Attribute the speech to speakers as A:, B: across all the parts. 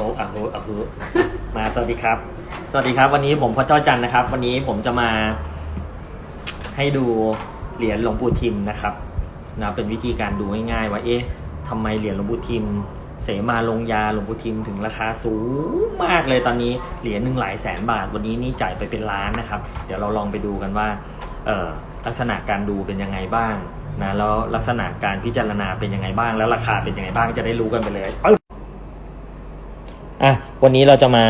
A: โหอะโหอะโหมาสวัสดีครับ สวัสดีครับ วันนี้ผมพ่อจ้อยจันนะครับ วันนี้ผมจะมา ให้ดูเหรียญหลวงปู่ทิมนะครับนะเป็นวิธีการดูง่ายๆว่าเอ๊ะทำไมเหรียญหลวงปู่ทิม เสมาลงยาหลวงปู่ทิมถึงราคาสูงมากเลยตอนนี้เหรียญหนึ่งหลายแสนบาท วันนี้นี่จ่ายไปเป็นล้านนะครับ เดี๋ยวเราลองไปดูกันว่าเออลักษณะการดูเป็นยังไงบ้างนะแล้วลักษณะการพิจารณาเป็นยังไงบ้าง แล้วราคาเป็นยังไงบ้างจะได้รู้กันไปเลย อะวันนี้เราจะมา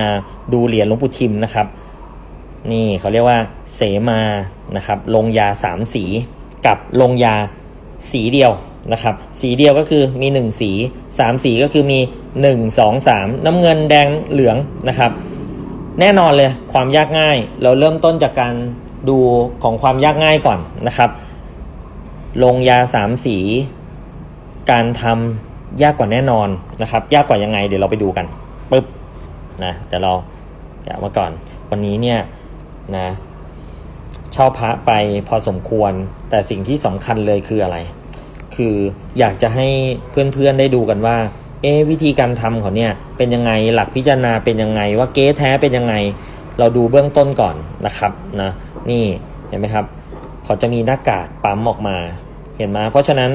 A: ดูเหรียญหลวงปู่ทิมนะครับ นี่เขาเรียกว่าเสมานะครับลงยาสามสีกับลงยาสีเดียวนะครับ สีเดียวก็คือมีหนึ่งสีสามสีก็คือมีหนึ่งสองสามน้ำเงินแดงเหลืองนะครับ แน่นอนเลยความยากง่าย เราเริ่มต้นจากการดูของความยากง่ายก่อนนะครับ ลงยาสามสี การทำยากกว่าแน่นอนนะครับ ยากกว่ายังไงเดี๋ยวเราไปดูกัน นะเดี๋ยวเราแกะมาก่อน วันนี้เนี่ยนะเช่าพระไปพอสมควร แต่สิ่งที่สำคัญเลยคืออะไร คืออยากจะให้เพื่อนๆได้ดูกันว่า เอ๊วิธีการทำเขาเนี่ยเป็นยังไงหลักพิจารณาเป็นยังไง ว่าเก๊แท้เป็นยังไง เราดูเบื้องต้นก่อนนะครับนะนี่เห็นไหมครับเขาจะมีหน้ากากปั๊มออกมาเห็นไหมเพราะฉะนั้น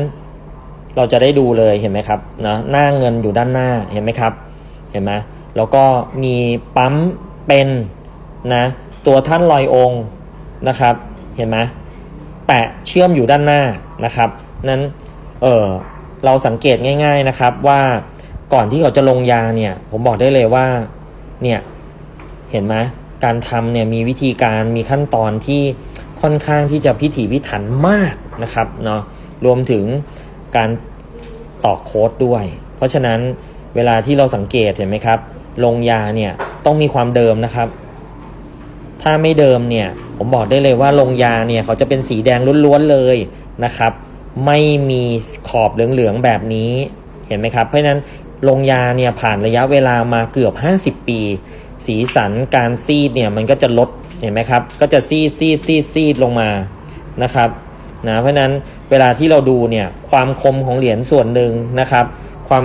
A: เราจะได้ดูเลยเห็นไหมครับนะหน้าเงินอยู่ด้านหน้าเห็นไหมครับ เห็นไหม แล้วก็มีปั๊มเป็นนะตัวท่านลอยองค์นะครับเห็นไหมแปะเชื่อมอยู่ด้านหน้านะครับ นั้นเออเราสังเกตง่าย ๆนะครับว่าก่อนที่เขาจะลงยาเนี่ย ผมบอกได้เลยว่าเนี่ยเห็นไหมการทำเนี่ยมีวิธีการมีขั้นตอนที่ค่อนข้างที่จะพิถีพิถันมากนะครับเนาะรวมถึงการต่อโค้ดด้วย เพราะฉะนั้นเวลาที่เราสังเกตเห็นไหมครับ ลงยาเนี่ยต้องมีความเดิมนะครับ ถ้าไม่เดิมเนี่ยผมบอกได้เลยว่าลงยาเนี่ยเขาจะเป็นสีแดงล้วนๆเลยนะครับ ไม่มีขอบเหลืองๆแบบนี้เห็นไหมครับ เพราะฉะนั้นลงยาเนี่ยผ่านระยะเวลามาเกือบ 50 ปี สีสันการซีดเนี่ยมันก็จะลดเห็นไหมครับ ก็จะซีดซีดซีดซีดลงมานะครับนะเพราะฉะนั้นเวลาที่เราดูเนี่ยความคมของเหรียญส่วนหนึ่งนะครับ ความ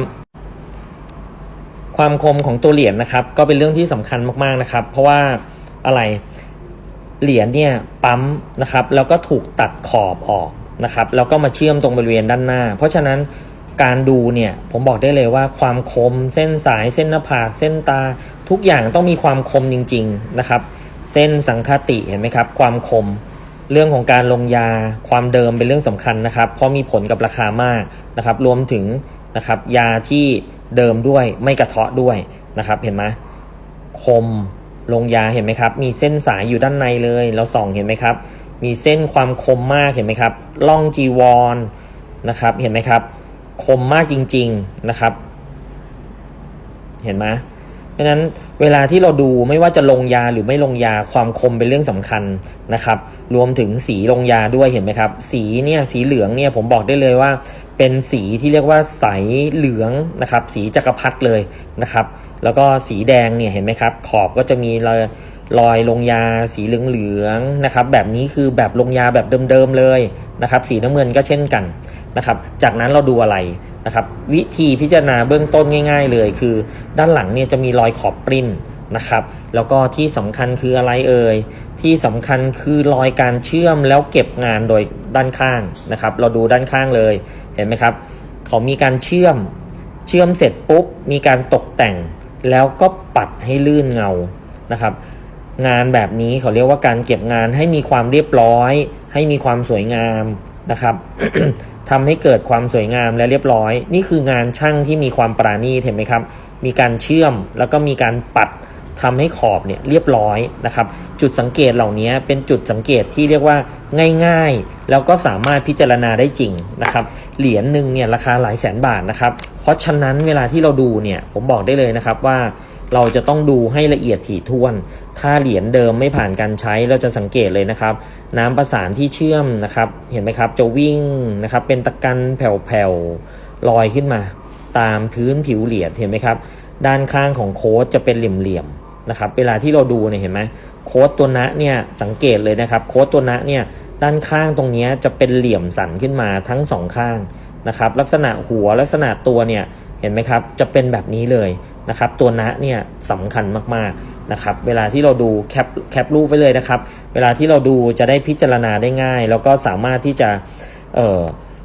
A: ความคมของตัวเหรียญนะครับ ก็เป็นเรื่องที่สำคัญมากๆนะครับ เพราะว่าอะไรเหรียญเนี่ยปั๊มนะครับ แล้วก็ถูกตัดขอบออกนะครับ แล้วก็มาเชื่อมตรงบริเวณด้านหน้า เพราะฉะนั้นการดูเนี่ยผมบอกได้เลยว่าความคมเส้นสายเส้นหน้าผากเส้นตาทุกอย่างต้องมีความคมจริง ๆนะครับ เส้นสังคติเห็นไหมครับ ความคมเรื่องของการลงยาความเดิมเป็นเรื่องสำคัญนะครับ เพราะมีผลกับราคามากนะครับ รวมถึงนะครับยาที่ เดิมด้วยไม่กระเทาะด้วยนะครับ เห็นไหมคมลงยาเห็นไหมครับ มีเส้นสายอยู่ด้านในเลย เราส่องเห็นไหมครับ มีเส้นความคมมากเห็นไหมครับล่องจีวรนนะครับ เห็นไหมครับ คมมากจริง ๆนะครับ เห็นไหม ราะฉะนั้นเวลาที่เราดูไม่ว่าจะลงยาหรือไม่ลงยาความคมเป็นเรื่องสำคัญนะครับ รวมถึงสีลงยาด้วยเห็นไหมครับ สีเนี่ยสีเหลืองเนี่ยผมบอกได้เลยว่า เป็นสีที่เรียกว่าใสเหลืองนะครับ สีจักรพรรดิเลยนะครับ แล้วก็สีแดงเนี่ยเห็นไหมครับ ขอบก็จะมีเลย รอยลงยาสีเหลืองๆนะครับ แบบนี้คือแบบลงยาแบบเดิมๆเลยนะครับ สีน้ำเงินก็เช่นกันนะครับ จากนั้นเราดูอะไรนะครับ วิธีพิจารณาเบื้องต้นง่าย ๆ เลย คือ ด้านหลังเนี่ยจะมีรอยขอบปริ้นนะครับ แล้วก็ที่สำคัญคืออะไรเอ่ยที่สำคัญคือรอยการเชื่อมแล้วเก็บงานโดยด้านข้างนะครับ เราดูด้านข้างเลยเห็นไหมครับ เขามีการเชื่อมเชื่อมเสร็จปุ๊บมีการตกแต่ง แล้วก็ปัดให้ลื่นเงานะครับ งานแบบนี้เขาเรียกว่าการเก็บงานให้มีความเรียบร้อย ให้มีความสวยงามนะครับทำให้เกิดความสวยงามและเรียบร้อย นี่คืองานช่างที่มีความปราณีตเห็นไหมครับ มีการเชื่อมแล้วก็มีการปัดทำให้ขอบเนี่ยเรียบร้อยนะครับ จุดสังเกตเหล่านี้เป็นจุดสังเกตที่เรียกว่าง่ายๆ แล้วก็สามารถพิจารณาได้จริงนะครับ เหรียญหนึ่งเนี่ยราคาหลายแสนบาทนะครับ เพราะฉะนั้นเวลาที่เราดูเนี่ยผมบอกได้เลยนะครับว่า เราจะต้องดูให้ละเอียดถี่ถ้วน ถ้าเหรียญเดิมไม่ผ่านการใช้เราจะสังเกตเลยนะครับ น้ำประสานที่เชื่อมนะครับ เห็นไหมครับจะวิ่งนะครับเป็นตะกันแผ่วๆลอยขึ้นมา ตามพื้นผิวเหรียญเห็นไหมครับ ด้านข้างของโค้ดจะเป็นเหลี่ยมๆนะครับ เวลาที่เราดูเนี่ยเห็นไหมโค้ดตัวนะเนี่ยสังเกตเลยนะครับ โค้ดตัวนะเนี่ยด้านข้างตรงนี้จะเป็นเหลี่ยมสันขึ้นมาทั้งสองข้าง นะครับลักษณะหัวลักษณะตัวเนี่ยเห็นไหมครับจะเป็นแบบนี้เลยนะครับตัวนะเนี่ยสำคัญมากๆนะครับเวลาที่เราดูแคปแคปรูปไว้เลยนะครับเวลาที่เราดูจะได้พิจารณาได้ง่าย แล้วก็สามารถที่จะเอ่อ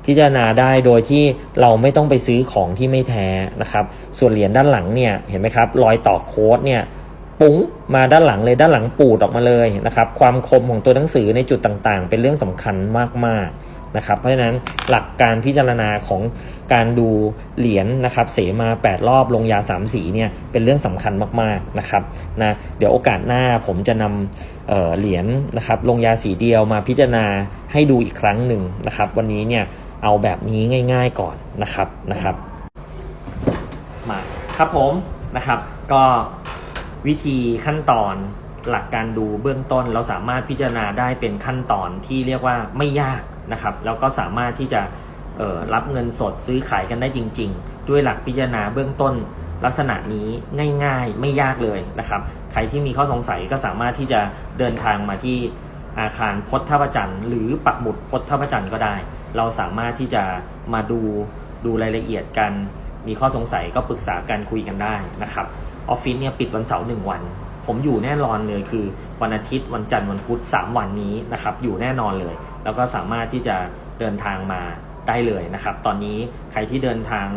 A: พิจารณาได้โดยที่เราไม่ต้องไปซื้อของที่ไม่แท้นะครับ ส่วนเหรียญด้านหลังเนี่ยเห็นไหมครับรอยต่อโค้ดเนี่ยปุ้งมาด้านหลังเลยด้านหลังปูดออกมาเลยนะครับความคมของตัวหนังสือในจุดต่างๆ เป็นเรื่องสำคัญมากๆ นะครับ เพราะฉะนั้นหลักการพิจารณาของการดูเหรียญนะครับ เสมา 8 รอบลงยา 3 สีเนี่ยเป็นเรื่องสำคัญมากๆนะครับนะเดี๋ยวโอกาสหน้าผมจะนำเเหรียญนะครับลงยาสีเดียวมาพิจารณาให้ดูอีกครั้งหนึ่งนะครับ วันนี้เนี่ยเอาแบบนี้ง่าย ๆก่อนนะครับนะครับมาครับผมนะครับก็วิธีขั้นตอน หลักการดูเบื้องต้นเราสามารถพิจารณาได้เป็นขั้นตอนที่เรียกว่าไม่ยากนะครับ แล้วก็สามารถที่จะรับเงินสดซื้อขายกันได้จริง ๆ ด้วยหลักพิจารณาเบื้องต้นลักษณะนี้ง่ายๆ ไม่ยากเลยนะครับ ใครที่มีข้อสงสัยก็สามารถที่จะเดินทางมาที่อาคารพจน์ท่าประจันทร์หรือปักหมุดพจน์ท่าประจันทร์ก็ได้ เราสามารถที่จะมาดูดูรายละเอียดกัน มีข้อสงสัยก็ปรึกษากันคุยกันได้นะครับออฟฟิศเนี่ยปิดวันเสาร์หนึ่งวัน ผมอยู่แน่นอนเลยคือวันอาทิตย์วันจันทร์วันพุธ3วันนี้นะครับอยู่แน่นอนเลย แล้วก็สามารถที่จะเดินทางมาได้เลยนะครับ ตอนนี้ใครที่เดินทาง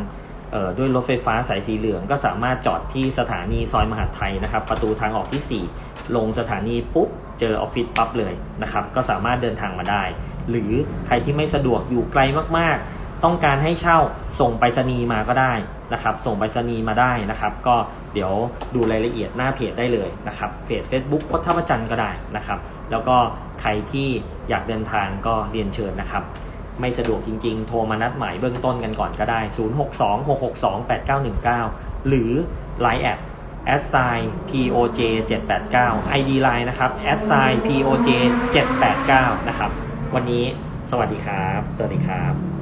A: ออด้วยรถไฟฟ้าสายสีเหลืองก็สามารถจอดที่สถานีซอยมหาดไทยนะครับ ประตูทางออกที่ 4 ลงสถานีปุ๊บเจอออฟฟิศปั๊บเลยนะครับ ก็สามารถเดินทางมาได้ หรือใครที่ไม่สะดวกอยู่ไกลมากๆ ต้องการให้เช่าส่งไปรษณีย์มาก็ได้นะครับ ส่งไปรษณีย์มาได้นะครับ ก็เดี๋ยวดูรายละเอียดหน้าเพจได้เลยนะครับเพจ Facebook พจน์ท่าจันทร์ก็ได้นะครับ แล้วก็ใครที่อยากเดินทางก็เรียนเชิญนะครับ ไม่สะดวกจริงๆ โทรมานัดหมายเบื้องต้นกันก่อนก็ได้ 0626628919 หรือ Line แอด a d s i g n POJ 789 ID Line นะครับ a d s i g n POJ 789 นะครับ วันนี้สวัสดีครับ สวัสดีครับ